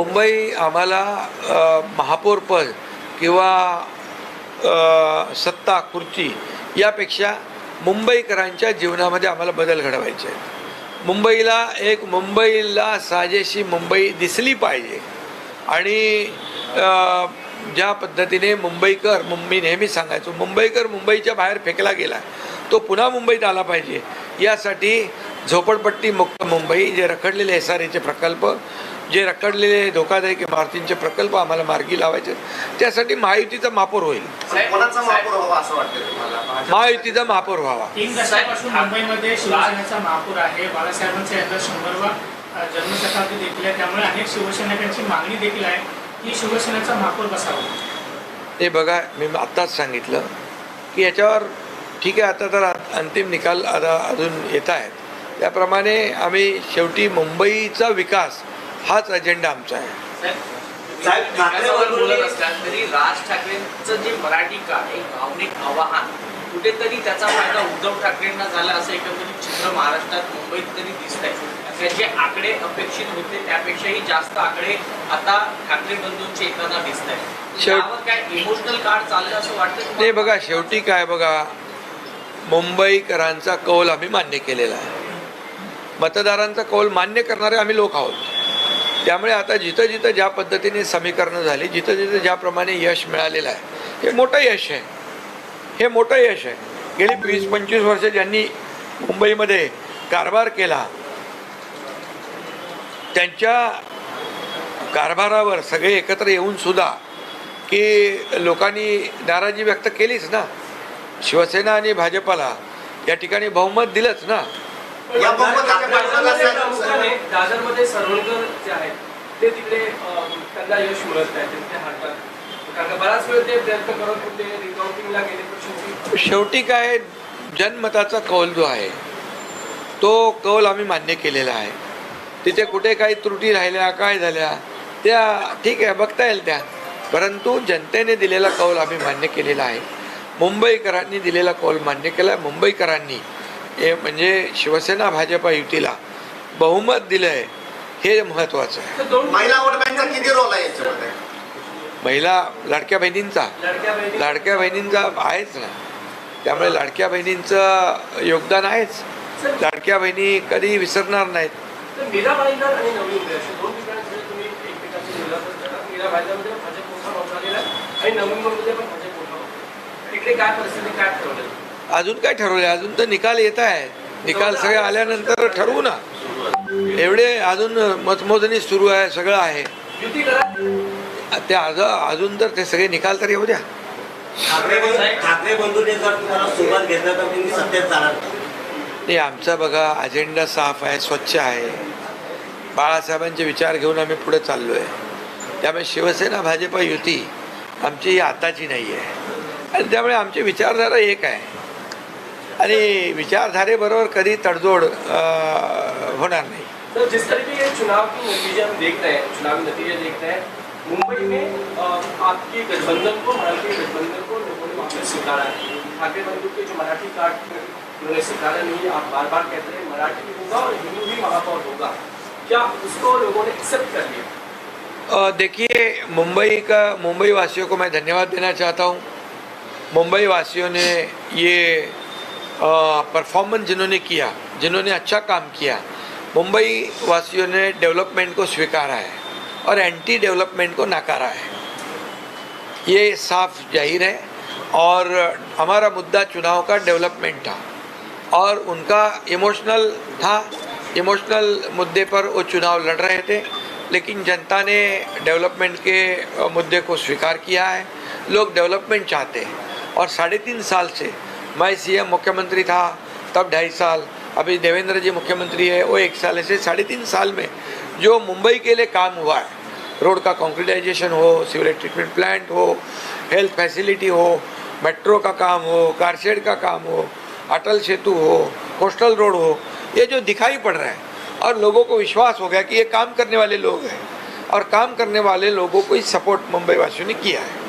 मुंबई आम्हाला महापौरपद किंवा सत्ता खुर्ची यापेक्षा मुंबईकरांच्या जीवनामध्ये आम्हाला बदल घडवायचे आहेत. मुंबईला एक मुंबईला साजेशी मुंबई दिसली पाहिजे. आणि ज्या पद्धतीने मुंबईकर मुंबई नेहमी सांगायचो मुंबईकर मुंबईच्या बाहेर फेकला गेला तो पुन्हा मुंबईत आला पाहिजे. यासाठी झोपडपट्टी मुक्त मुंबई जे रखडलेले एस आर एचे प्रकल्प जे रखडलेले धोकादायक इमारतींचे प्रकल्प आम्हाला मार्गी लावायचे त्यासाठी महायुतीचा महापौर होईल. महायुतीचा महापौर व्हावा. तीन दशकापासून मुंबईमध्ये शिवसेनेचा महापौर आहे. बाळासाहेबांचा यंदा शंभरवा अ, जन्मशताब्दी देखील आहे. त्यामुळे अनेक शिवसैनिकांची मागणी देखील आहे की शिवसेनेचा महापौर बसावा हे बघा मी आत्ताच सांगितलं की याच्यावर ठीक आहे आता तर अंतिम निकाल आता अजून येत आहेत. त्याप्रमाणे आम्ही शेवटी मुंबईचा विकास हाच अजेंडा आमचा आहे. साहेब, बोलत असतात तरी राज ठाकरेंचं जे मराठी भावनिक आवाहन कुठेतरी त्याचा फायदा उद्धव ठाकरेंना झाला असं एकंदरीत चित्र महाराष्ट्रात मुंबईत तरी दिसत आहे त्याचे आकडे अपेक्षित होते त्यापेक्षाही जास्त आकडे आता ठाकरे बंधूंचे येताना दिसत आहेत शेवट- त्यावर काय इमोशनल कार्ड चाललं असं वाटतं तुम्हाला? नाही बघा शेवटी काय बघा मुंबईकरांचा कौल आम्ही मान्य केलेला आहे. मतदारांचा कौल मान्य करणारे आम्ही लोक आहोत. त्यामुळे आता जिथं जिथं ज्या पद्धतीने समीकरणं झाली जिथं जिथं ज्याप्रमाणे यश मिळालेलं आहे हे मोठं यश आहे. हे मोठं यश आहे. गेली वीस पंचवीस वर्ष ज्यांनी मुंबईमध्ये कारभार केला त्यांच्या कारभारावर सगळे एकत्र येऊन सुद्धा की लोकांनी नाराजी व्यक्त केलीच ना. शिवसेना आणि भाजपाला या ठिकाणी बहुमत दिलंच ना. या जे आहेत ते तिकडे त्यांना यश मिळत नाही ते हातात कारण बराच वेळ ते प्रयत्न करत होते रिकाउंटिंगला गेले पण शेवटी शेवटी काय जनमताचा कौल जो आहे तो कौल आम्ही मान्य केलेला आहे. तिथे कुठे काही त्रुटी राहिल्या काय झाल्या त्या ठीक आहे बघता येईल त्या. परंतु जनतेने दिलेला कौल आम्ही मान्य केलेला आहे. मुंबईकरांनी दिलेला कौल मान्य केला आहे. मुंबईकरांनी हे म्हणजे शिवसेना भाजपा युतीला बहुमत दिलं आहे हे महत्त्वाचं आहे. महिला वोट बँकचा किती रोल आहे याच्यामध्ये? महिला लाडक्या बहिणींचा. लडक्या बहिणी लाडक्या बहिणींचा आहेच ना. त्यामुळे लाडक्या बहिणींचं योगदान आहेच. लाडक्या बहिणी कधी विसरणार नाहीत. आहे. अजून काय ठरवले अजून तर निकाल येत आहेत. निकाल सगळे आल्यानंतर ठरवू ना. एवढे अजून मतमोजणी सुरू आहे सगळं आहे. युती करा. ते आज अजून तर ते सगळे निकाल तर येऊ द्या. ठाकरे बंधू- ठाकरे बंधूंनी जर तुम्हाला सोबत घेतलं तर तुम्ही सत्तेत जाणार नाही आमचा बघा अजेंडा साफ आहे स्वच्छ आहे. बाळासाहेबांचे विचार घेऊन आम्ही पुढे चाललो आहे त्यामुळे शिवसेना भाजपा युती आमची ही आताची नाही आहे आणि त्यामुळे आमची विचारधारा एक आहे. आणि विचारधारेबरोबर कधी तडजोड होणार नाही. तो जिस तरीके के चुनाव की नतीजे हम देख रहे हैं चुनावी नतीजे देख रहे हैं मुंबई में आपके गठबंधन को मराठी गठबंधन को लोगों ने वापस स्वीकारा है। ठाकरे बंधु के जो मराठी कार्ड उन्होंने स्वीकारा नहीं आप बार बार कहते हैं मराठी भी होगा और हिंदू भी महापौर होगा। क्या उसको लोगों ने एक्सेप्ट कर लिया? देखिए मुंबई का मुंबई वासियों को मैं धन्यवाद देना चाहता हूँ। मुंबई वासियों ने ये परफॉर्मेंस जिन्होंने किया, जिन्होंने अच्छा काम किया मुंबई वासियों ने डेवलपमेंट को स्वीकारा है और एंटी डेवलपमेंट को नकारा है। ये साफ़ ज़ाहिर है और हमारा मुद्दा चुनाव का डेवलपमेंट था और उनका इमोशनल था। इमोशनल मुद्दे पर वो चुनाव लड़ रहे थे, लेकिन जनता ने डेवलपमेंट के मुद्दे को स्वीकार किया है। लोग डेवलपमेंट चाहते हैं और साढ़े तीन साल से मैं सीएम मुख्यमंत्री था, तब ढाई साल। अभी देवेंद्र जी मुख्यमंत्री है, वो एक साल से साढ़े तीन साल में जो मुंबई के लिए काम हुआ है। रोड का कॉन्क्रीटाइजेशन हो सीवरेज ट्रीटमेंट प्लांट हो हेल्थ फैसिलिटी हो मेट्रो का काम हो कारशेड का काम हो, अटल सेतु हो कोस्टल रोड हो, ये जो दिखाई पड़ रहा है, और लोगों को विश्वास हो गया कि ये काम करने वाले लोग हैं, और काम करने वाले लोगों को ही सपोर्ट मुंबई वासियों ने किया है।